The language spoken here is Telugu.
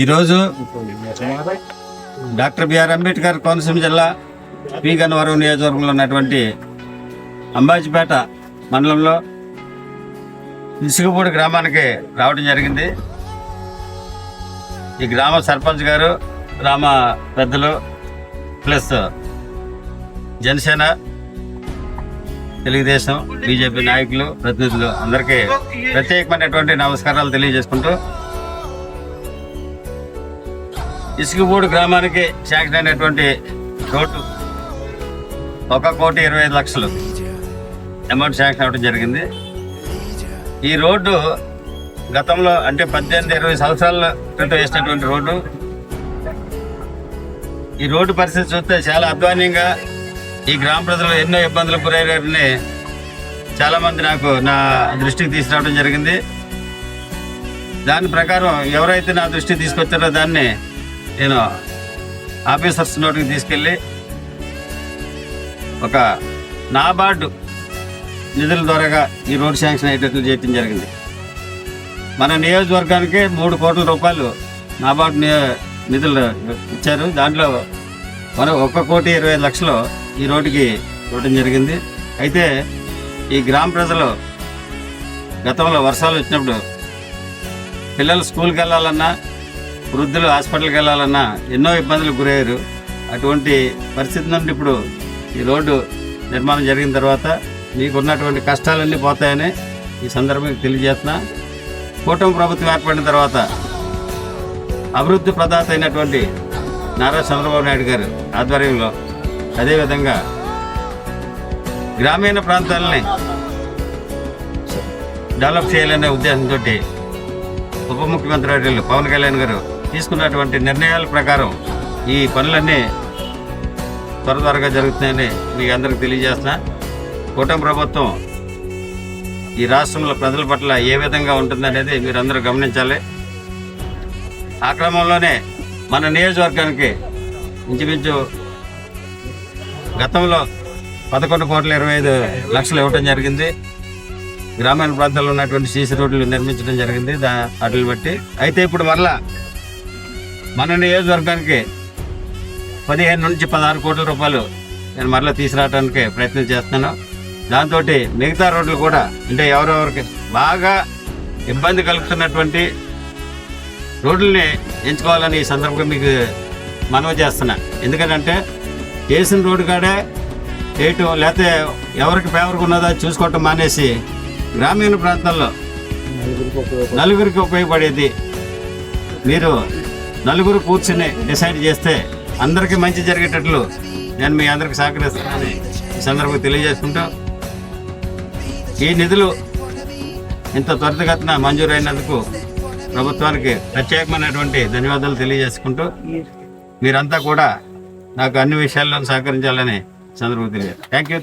ఈరోజు డాక్టర్ బిఆర్ అంబేద్కర్ కోనసీమ జిల్లా పి. గన్నవరం నియోజకవర్గంలో ఉన్నటువంటి అంబాజీపేట మండలంలో ఇసుకపూడి గ్రామానికి రావడం జరిగింది. ఈ గ్రామ సర్పంచ్ గారు గ్రామ పెద్దలు ప్లస్ జనసేన తెలుగుదేశం బీజేపీ నాయకులు ప్రతినిధులు అందరికీ ప్రత్యేకమైనటువంటి నమస్కారాలు తెలియజేసుకుంటూ ఇసుకపూడి గ్రామానికి శాంక్షన్ అయినటువంటి రోడ్డు ఒక కోటి ఇరవై ఐదు లక్షలు అమౌంట్ శాంక్షన్ అవ్వడం జరిగింది. ఈ రోడ్డు గతంలో అంటే పద్దెనిమిది ఇరవై సంవత్సరాల క్రితం వేసినటువంటి రోడ్డు. ఈ రోడ్డు పరిస్థితి చూస్తే చాలా అధ్వాన్యంగా ఈ గ్రామ ప్రజలు ఎన్నో ఇబ్బందులు గురయ్యారని చాలామంది నాకు నా దృష్టికి తీసుకురావడం జరిగింది. దాని ప్రకారం ఎవరైతే నా దృష్టికి తీసుకొచ్చారో దాన్ని నేను ఆఫీసర్స్ నోటికి తీసుకెళ్ళి ఒక నాబార్డు నిధుల ద్వారాగా ఈ రోడ్ శాంక్షన్ అయ్యేటట్లు చేయటం జరిగింది. మన నియోజకవర్గానికి మూడు కోట్ల రూపాయలు నాబార్డు నిధులు ఇచ్చారు. దాంట్లో మన ఒక్క కోటి ఇరవై ఐదు లక్షలు ఈ రోడ్డుకి ఇవ్వడం జరిగింది. అయితే ఈ గ్రామ ప్రజలు గతంలో వర్షాలు వచ్చినప్పుడు పిల్లలు స్కూల్కి వెళ్ళాలన్నా వృద్ధులు హాస్పిటల్కి వెళ్ళాలన్నా ఎన్నో ఇబ్బందులు గురయ్యారు. అటువంటి పరిస్థితి నుండి ఇప్పుడు ఈ రోడ్డు నిర్మాణం జరిగిన తర్వాత మీకున్నటువంటి కష్టాలన్నీ పోతాయని ఈ సందర్భంగా తెలియజేస్తున్నా. కూటమి ప్రభుత్వం ఏర్పడిన తర్వాత అభివృద్ధి ప్రదాత అయినటువంటి నారా చంద్రబాబు నాయుడు గారు ఆధ్వర్యంలో అదేవిధంగా గ్రామీణ ప్రాంతాలని డెవలప్ చేయాలనే ఉద్దేశంతో ఉప ముఖ్యమంత్రి పవన్ కళ్యాణ్ గారు తీసుకున్నటువంటి నిర్ణయాల ప్రకారం ఈ పనులన్నీ త్వర త్వరగా జరుగుతున్నాయని మీకు అందరికి తెలియజేస్తున్నా. కూటమి ప్రభుత్వం ఈ రాష్ట్రంలో ప్రజల పట్ల ఏ విధంగా ఉంటుందనేది మీరందరూ గమనించాలి. ఆ క్రమంలోనే మన నియోజకవర్గానికి ఇంచుమించు గతంలో పదకొండు కోట్ల ఇరవై ఐదు లక్షలు ఇవ్వడం జరిగింది. గ్రామీణ ప్రాంతాల్లో ఉన్నటువంటి సీసీ రోడ్లు నిర్మించడం జరిగింది. దా వాటిని బట్టి అయితే ఇప్పుడు మరలా మన నియోజకవర్గానికి పదిహేను నుంచి పదహారు కోట్ల రూపాయలు నేను మరలా తీసుకురావడానికి ప్రయత్నం చేస్తున్నాను. దాంతో మిగతా రోడ్లు కూడా అంటే ఎవరెవరికి బాగా ఇబ్బంది కలుగుతున్నటువంటి రోడ్లని ఎంచుకోవాలని ఈ సందర్భంగా మీకు మనవి చేస్తున్నా. ఎందుకంటే చేసిన రోడ్డు కాడే చేయటం లేకపోతే ఎవరికి ఫేవర్గా ఉన్నదో చూసుకోవటం మానేసి గ్రామీణ ప్రాంతాల్లో నలుగురికి ఉపయోగపడేది మీరు నలుగురు కూర్చుని డిసైడ్ చేస్తే అందరికీ మంచి జరిగేటట్లు నేను మీ అందరికి సహకరిస్తానని ఈ సందర్భంగా తెలియజేసుకుంటూ ఈ నిధులు ఇంత త్వరితగతిన మంజూరైనందుకు ప్రభుత్వానికి ప్రత్యేకమైనటువంటి ధన్యవాదాలు తెలియజేసుకుంటూ మీరంతా కూడా నాకు అన్ని విషయాల్లో సహకరించాలని సందర్భంగా తెలియజేస్తాను. Thank you